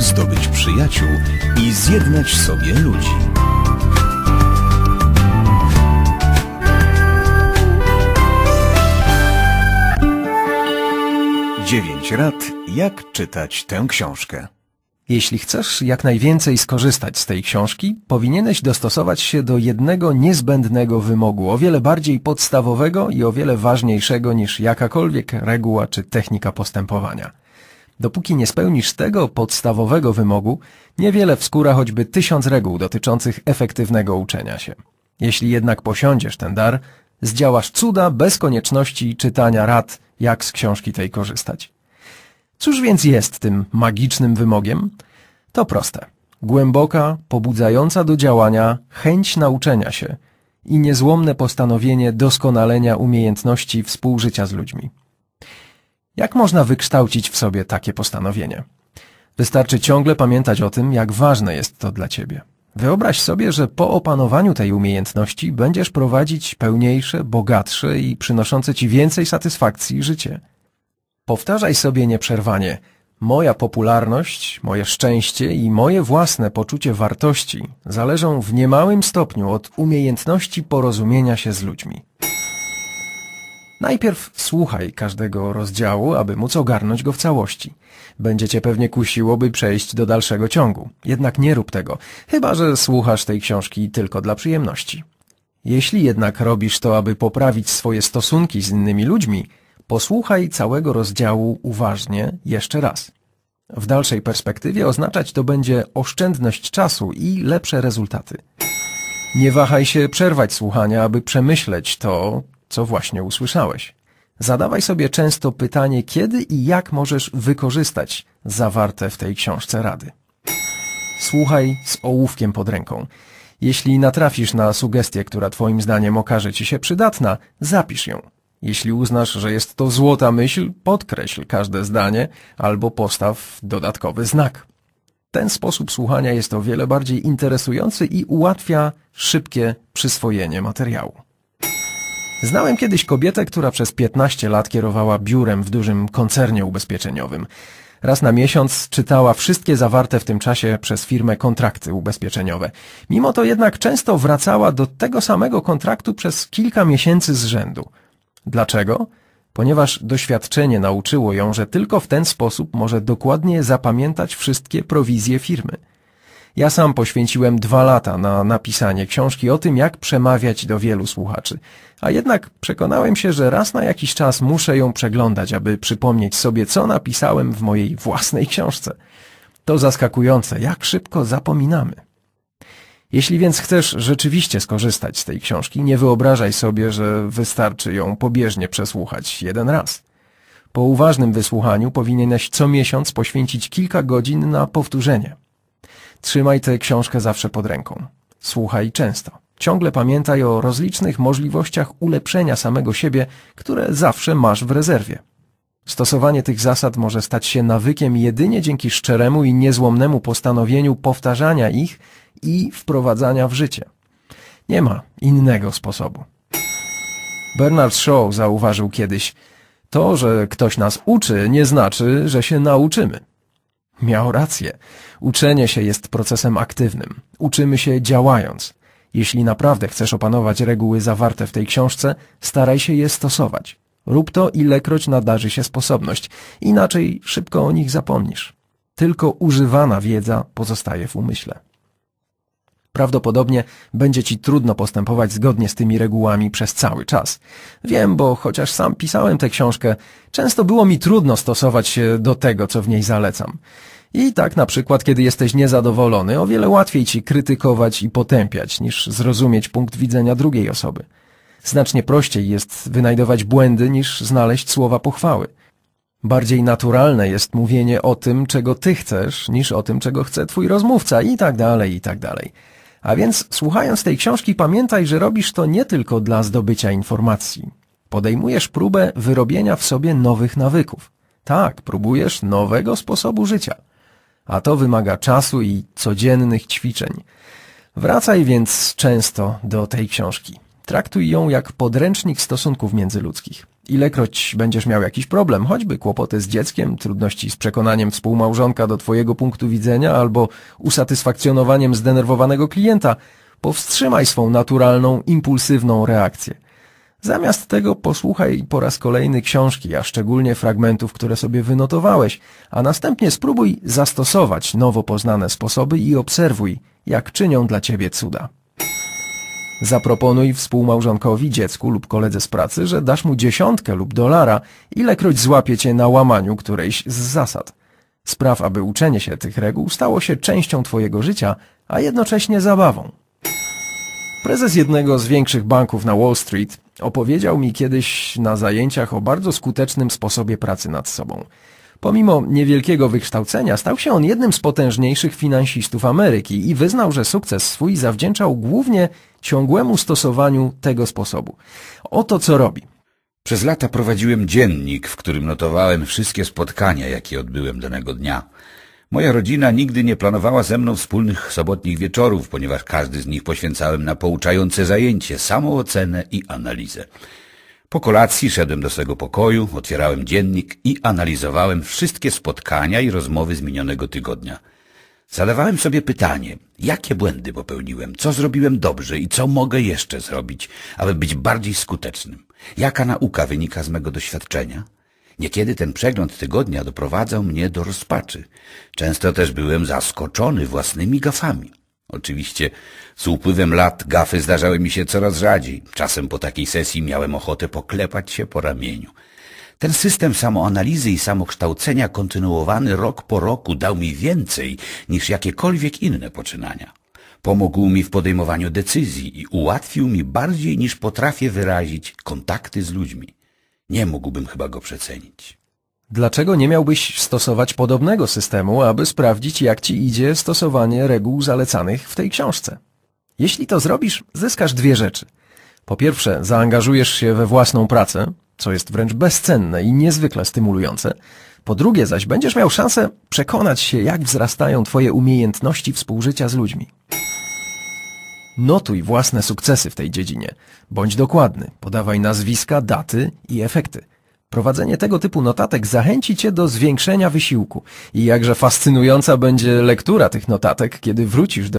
Zdobyć przyjaciół i zjednać sobie ludzi. Dziewięć rad, jak czytać tę książkę. Jeśli chcesz jak najwięcej skorzystać z tej książki, powinieneś dostosować się do jednego niezbędnego wymogu, o wiele bardziej podstawowego i o wiele ważniejszego niż jakakolwiek reguła czy technika postępowania. Dopóki nie spełnisz tego podstawowego wymogu, niewiele wskóra choćby tysiąc reguł dotyczących efektywnego uczenia się. Jeśli jednak posiądziesz ten dar, zdziałasz cuda bez konieczności czytania rad, jak z książki tej korzystać. Cóż więc jest tym magicznym wymogiem? To proste. Głęboka, pobudzająca do działania chęć nauczenia się i niezłomne postanowienie doskonalenia umiejętności współżycia z ludźmi. Jak można wykształcić w sobie takie postanowienie? Wystarczy ciągle pamiętać o tym, jak ważne jest to dla ciebie. Wyobraź sobie, że po opanowaniu tej umiejętności będziesz prowadzić pełniejsze, bogatsze i przynoszące ci więcej satysfakcji życie. Powtarzaj sobie nieprzerwanie. Moja popularność, moje szczęście i moje własne poczucie wartości zależą w niemałym stopniu od umiejętności porozumienia się z ludźmi. Najpierw słuchaj każdego rozdziału, aby móc ogarnąć go w całości. Będzie cię pewnie kusiło, by przejść do dalszego ciągu. Jednak nie rób tego, chyba że słuchasz tej książki tylko dla przyjemności. Jeśli jednak robisz to, aby poprawić swoje stosunki z innymi ludźmi, posłuchaj całego rozdziału uważnie jeszcze raz. W dalszej perspektywie oznaczać to będzie oszczędność czasu i lepsze rezultaty. Nie wahaj się przerwać słuchania, aby przemyśleć to, co właśnie usłyszałeś. Zadawaj sobie często pytanie, kiedy i jak możesz wykorzystać zawarte w tej książce rady. Słuchaj z ołówkiem pod ręką. Jeśli natrafisz na sugestię, która Twoim zdaniem okaże Ci się przydatna, zapisz ją. Jeśli uznasz, że jest to złota myśl, podkreśl każde zdanie albo postaw dodatkowy znak. Ten sposób słuchania jest o wiele bardziej interesujący i ułatwia szybkie przyswojenie materiału. Znałem kiedyś kobietę, która przez 15 lat kierowała biurem w dużym koncernie ubezpieczeniowym. Raz na miesiąc czytała wszystkie zawarte w tym czasie przez firmę kontrakty ubezpieczeniowe. Mimo to jednak często wracała do tego samego kontraktu przez kilka miesięcy z rzędu. Dlaczego? Ponieważ doświadczenie nauczyło ją, że tylko w ten sposób może dokładnie zapamiętać wszystkie prowizje firmy. Ja sam poświęciłem dwa lata na napisanie książki o tym, jak przemawiać do wielu słuchaczy. A jednak przekonałem się, że raz na jakiś czas muszę ją przeglądać, aby przypomnieć sobie, co napisałem w mojej własnej książce. To zaskakujące, jak szybko zapominamy. Jeśli więc chcesz rzeczywiście skorzystać z tej książki, nie wyobrażaj sobie, że wystarczy ją pobieżnie przesłuchać jeden raz. Po uważnym wysłuchaniu powinieneś co miesiąc poświęcić kilka godzin na powtórzenie. Trzymaj tę książkę zawsze pod ręką. Słuchaj często. Ciągle pamiętaj o rozlicznych możliwościach ulepszenia samego siebie, które zawsze masz w rezerwie. Stosowanie tych zasad może stać się nawykiem jedynie dzięki szczeremu i niezłomnemu postanowieniu powtarzania ich i wprowadzania w życie. Nie ma innego sposobu. Bernard Shaw zauważył kiedyś, to, że ktoś nas uczy, nie znaczy, że się nauczymy. Miał rację. Uczenie się jest procesem aktywnym. Uczymy się działając. Jeśli naprawdę chcesz opanować reguły zawarte w tej książce, staraj się je stosować. Rób to, ilekroć nadarzy się sposobność, inaczej szybko o nich zapomnisz. Tylko używana wiedza pozostaje w umyśle. Prawdopodobnie będzie ci trudno postępować zgodnie z tymi regułami przez cały czas. Wiem, bo chociaż sam pisałem tę książkę, często było mi trudno stosować się do tego, co w niej zalecam. I tak na przykład, kiedy jesteś niezadowolony, o wiele łatwiej ci krytykować i potępiać, niż zrozumieć punkt widzenia drugiej osoby. Znacznie prościej jest wynajdować błędy, niż znaleźć słowa pochwały. Bardziej naturalne jest mówienie o tym, czego ty chcesz, niż o tym, czego chce twój rozmówca i tak dalej, i tak dalej. A więc słuchając tej książki pamiętaj, że robisz to nie tylko dla zdobycia informacji. Podejmujesz próbę wyrobienia w sobie nowych nawyków. Tak, próbujesz nowego sposobu życia. A to wymaga czasu i codziennych ćwiczeń. Wracaj więc często do tej książki. Traktuj ją jak podręcznik stosunków międzyludzkich. Ilekroć będziesz miał jakiś problem, choćby kłopoty z dzieckiem, trudności z przekonaniem współmałżonka do twojego punktu widzenia albo usatysfakcjonowaniem zdenerwowanego klienta, powstrzymaj swą naturalną, impulsywną reakcję. Zamiast tego posłuchaj po raz kolejny książki, a szczególnie fragmentów, które sobie wynotowałeś, a następnie spróbuj zastosować nowo poznane sposoby i obserwuj, jak czynią dla ciebie cuda. Zaproponuj współmałżonkowi, dziecku lub koledze z pracy, że dasz mu dziesiątkę lub dolara, ilekroć złapie cię na łamaniu którejś z zasad. Spraw, aby uczenie się tych reguł stało się częścią twojego życia, a jednocześnie zabawą. Prezes jednego z większych banków na Wall Street opowiedział mi kiedyś na zajęciach o bardzo skutecznym sposobie pracy nad sobą. Pomimo niewielkiego wykształcenia stał się on jednym z potężniejszych finansistów Ameryki i wyznał, że sukces swój zawdzięczał głównie ciągłemu stosowaniu tego sposobu. Oto co robi. Przez lata prowadziłem dziennik, w którym notowałem wszystkie spotkania, jakie odbyłem danego dnia. Moja rodzina nigdy nie planowała ze mną wspólnych sobotnich wieczorów, ponieważ każdy z nich poświęcałem na pouczające zajęcie, samoocenę i analizę. Po kolacji szedłem do swego pokoju, otwierałem dziennik i analizowałem wszystkie spotkania i rozmowy z minionego tygodnia. Zadawałem sobie pytanie, jakie błędy popełniłem, co zrobiłem dobrze i co mogę jeszcze zrobić, aby być bardziej skutecznym. Jaka nauka wynika z mego doświadczenia? Niekiedy ten przegląd tygodnia doprowadzał mnie do rozpaczy. Często też byłem zaskoczony własnymi gafami. Oczywiście z upływem lat gafy zdarzały mi się coraz rzadziej. Czasem po takiej sesji miałem ochotę poklepać się po ramieniu. Ten system samoanalizy i samokształcenia kontynuowany rok po roku dał mi więcej niż jakiekolwiek inne poczynania. Pomógł mi w podejmowaniu decyzji i ułatwił mi bardziej niż potrafię wyrazić kontakty z ludźmi. Nie mógłbym chyba go przecenić. Dlaczego nie miałbyś stosować podobnego systemu, aby sprawdzić, jak ci idzie stosowanie reguł zalecanych w tej książce? Jeśli to zrobisz, zyskasz dwie rzeczy. Po pierwsze, zaangażujesz się we własną pracę, co jest wręcz bezcenne i niezwykle stymulujące. Po drugie zaś, będziesz miał szansę przekonać się, jak wzrastają twoje umiejętności współżycia z ludźmi. Notuj własne sukcesy w tej dziedzinie. Bądź dokładny, podawaj nazwiska, daty i efekty. Prowadzenie tego typu notatek zachęci Cię do zwiększenia wysiłku. I jakże fascynująca będzie lektura tych notatek, kiedy wrócisz do